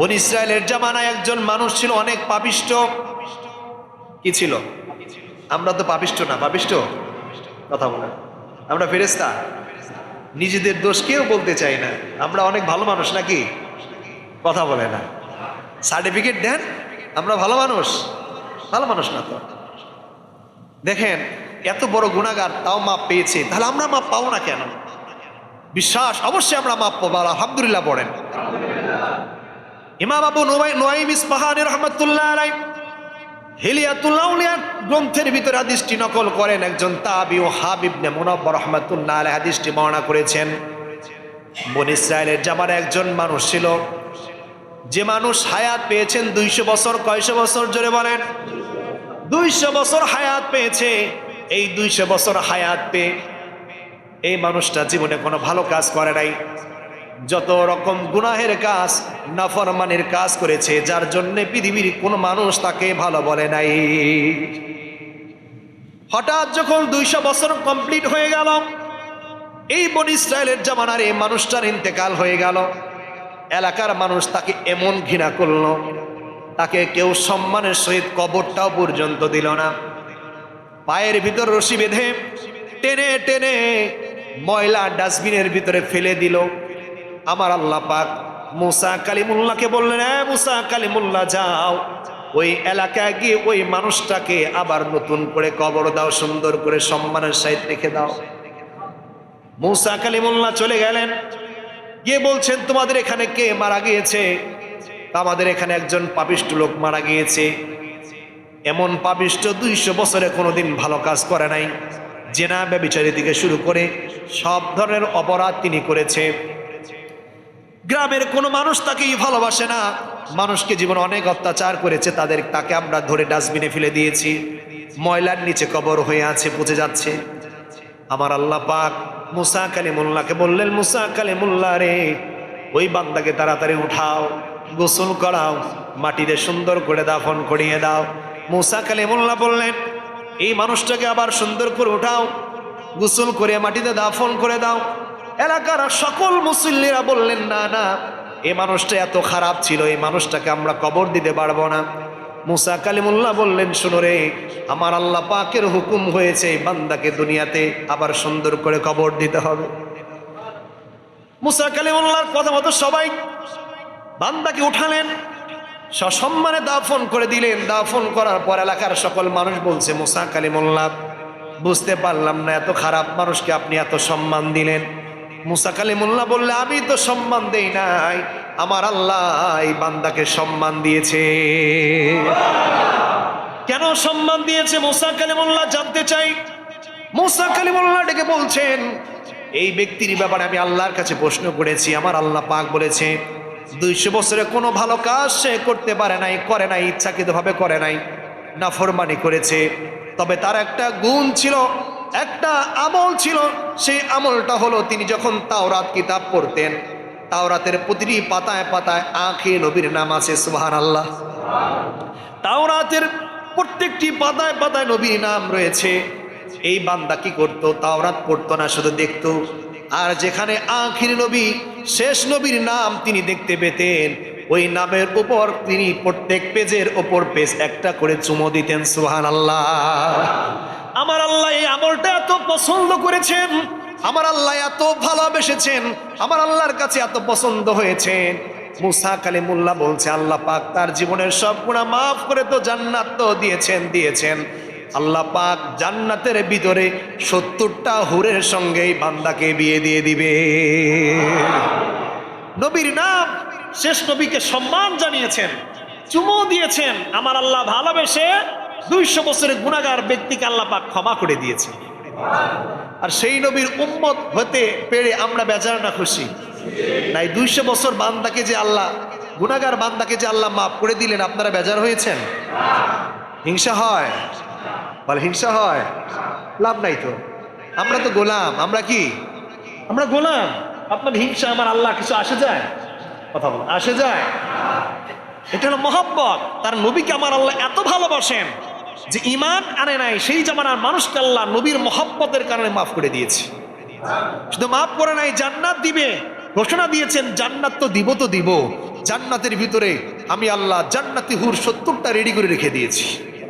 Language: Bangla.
বন ইসরায়েলের জামানায় একজন মানুষ ছিল, অনেক পাপিষ্ট। কি ছিল? আমরা তো পাপিষ্ট না, পাপিষ্ট? কথা বলে আমরা ফেরেস্তা নিজেদের দোষ কেউ বলতে চাই না। আমরা অনেক ভালো মানুষ নাকি? কথা বলে না। সার্টিফিকেট দেন, আমরা ভালো মানুষ। ভালো মানুষ না তো। দেখেন, এত বড় গুণাগার, তাও মাপ পেয়েছে। তাহলে আমরা মাপ পাবো না কেন? বিশ্বাস, অবশ্যই আমরা মাপ পাবো। আলহামদুলিল্লাহ পড়েন। ইমাম আবু নোয়াই নোয়াইম ইসপাহানি রহমতুল্লাহ আলাই হিলিয়াতুল্লাহ গ্রন্থের ভিতরে হাদিসটি নকল করেন একজন তাবি ও হাবিবনে মুনব্বর রহমতুল্লাহ আলাই হাদিসটি বর্ণনা করেছেন। বন ইসরায়েলের জামার একজন মানুষ ছিল। যে মানুষ হায়াত পেয়েছেন দুইশো বছর, কয়শো বছর জোরে বলেন? দুইশো বছর হায়াত পেয়েছে। এই দুইশো বছর হায়াত পেয়ে এই মানুষটা জীবনে কোনো ভালো কাজ করে নাই। যত রকম গুনাহের কাজ, নাফরমানের কাজ করেছে, যার জন্য পৃথিবীর কোনো মানুষ তাকে ভালো বলে নাই। হঠাৎ যখন দুইশো বছর কমপ্লিট হয়ে গেল, এই বন ইসরায়েলের জামানার এই মানুষটার ইন্তেকাল হয়ে গেল। এলাকার মানুষ তাকে এমন ঘৃণা করল, তাকে কেউ সম্মানের সহিত কবরটাও পর্যন্ত দিল না। পায়ের ভিতর রশি বেঁধে টেনে টেনে ময়লা ডাস্টবিনের ভিতরে ফেলে দিল। আমার আল্লাহ পাক মুসা কালিমুল্লাহকে বললেন হ্যাঁ মুসা কালিমুল্লাহ, যাও। ওই এলাকায় গিয়ে ওই মানুষটাকে আবার নতুন করে কবর দাও, সুন্দর করে সম্মানের সহিত রেখে দাও। মুসা কালিমুল্লাহ চলে গেলেন। গিয়ে বলছেন, তোমাদের এখানে কে মারা গিয়েছে? আমাদের এখানে একজন পাপিষ্ট লোক মারা গিয়েছে। এমন পাপিষ্ট দুইশো বছরে কোনোদিন ভালো কাজ করে নাই। জেনা ব্যবিচারী থেকে শুরু করে সব ধরনের অপরাধ তিনি করেছে। গ্রামের কোনো মানুষ তাকেই ভালোবাসে না। মানুষকে জীবন অনেক অত্যাচার করেছে, তাদের তাকে আমরা ধরে ডাস্টবিনে ফেলে দিয়েছি। ময়লার নিচে কবর হয়ে আছে, পচে যাচ্ছে। আমার আল্লাহ পাক মুসা কালিমুল্লাহকে বললেন, মুসা কালিমুল্লাহ রে, ওই বান্দাকে তাড়াতাড়ি উঠাও, গোসল করাও, মাটিতে সুন্দর করে দাফন করিয়ে দাও। মুসা কালিমুল্লাহ বললেন, এই মানুষটাকে আবার সুন্দর করে উঠাও, গোসল করে মাটিতে দাফন করে দাও এলাকার সকল মুসল্লিরা বললেন, না না এই মানুষটা এত খারাপ ছিল, এই মানুষটাকে আমরা কবর দিতে পারব না। মুসা কালিমুল্লাহ বললেন, শুনো রে, আমার আল্লাহ পাকের হুকুম হয়েছে, এই বান্দাকে দুনিয়াতে আবার সুন্দর করে কবর দিতে হবে। মুসা কালিমুল্লাহর কথা মতো সবাই বান্দাকে উঠালেন, সসম্মানে দাফন করে দিলেন। দাফন করার পর এলাকার সকল মানুষ বলছে, মুসা কালিমুল্লাহ, বুঝতে পারলাম না, এত খারাপ মানুষকে আপনি এত সম্মান দিলেন। মুসা কালিমুল্লাহ বললে, আমি তো সম্মান দেই নাই। আমার আল্লাহ এই বান্দাকে সম্মান দিয়েছে। কেন সম্মান দিয়েছে মুসা কালিমুল্লাহ জানতে চাই? মুসা কালিমুল্লাহ ডেকে বলছেন, এই ব্যক্তির ব্যাপারে আমি আল্লাহর কাছে প্রশ্ন করেছি। আমার আল্লাহ পাক বলেছে, দুইশো বছরে কোনো ভালো কাজ সে করতে পারে নাই, করে নাই, ইচ্ছাকৃতভাবে করে নাই, নাফরমানি করেছে। তবে তার একটা গুণ ছিল একটা আমল ছিল, সেই আমলটা হলো তিনি যখন তাওরাত কিতাব পড়তেন, তাওরাতের প্রতিটি পাতায় পাতায় আখে নবীর নাম আছে সুবাহান আল্লাহ তাওরাতের প্রত্যেকটি পাতায় পাতায় নবীর নাম রয়েছে। এই বান্দা কি করতো? তাওরাত পড়তো না, শুধু দেখতো। আর যেখানে আখির নবী, শেষ নবীর নাম তিনি দেখতে পেতেন ওই নামের উপর তিনি প্রত্যেক পেজের ওপর পেজ একটা করে চুমো দিতেন সুহান আল্লাহ আমার আল্লাহ এই আমলটা এত পছন্দ করেছেন, আমার আল্লাহ এত ভালোবেসেছেন, আমার আল্লাহর কাছে এত পছন্দ হয়েছেন। মুসা কালিমুল্লাহ বলছে, আল্লাহ পাক তার জীবনের সব গুণা মাফ করে তো জান্নাত তো দিয়েছেন দিয়েছেন। আল্লাহ পাক জান্নাতের ভিতরে সত্তরটা হুরের সঙ্গে এই বান্দাকে বিয়ে দিয়ে দিবে। নবীর নাম শেষ নবীকে সম্মান জানিয়েছেন, চুমো দিয়েছেন। আমার আল্লাহ ভালোবেসে দুইশো বছরের গুণাগার ব্যক্তিকে আল্লাহ পাক ক্ষমা করে দিয়েছে আর সেই নবীর উম্মত হতে পেরে আমরা বেজার না খুশি। নাই দুইশো বছর বান্দাকে যে আল্লাহ, গুণাগার বান্দাকে যে আল্লাহ মাফ করে দিলেন, আপনারা বেজার হয়েছেন? হিংসা হয়। বলে, হিংসা হয়। লাভ নাই তো। আমরা তো গোলাম, আমরা কি? আমরা গোলাম। আপনার হিংসা আমার আল্লাহ কিছু আসে যায়? কথা বলে। আসে যায়। এটা হলো মহব্বত। তার নবীকে আমার আল্লাহ এত ভালোবাসেন যে ইমান আনে নাই, সেই জামানার মানুষকে আল্লাহ নবীর মহব্বতের কারণে মাফ করে দিয়েছে। শুধু মাফ করে নাই, জান্নাত দিবে। ঘোষণা দিয়েছেন, জান্নাত তো দিব তো দিব। জান্নাতের ভিতরে আমি আল্লাহ জান্নাতি হুর সত্তরটা রেডি করে রেখে দিয়েছি।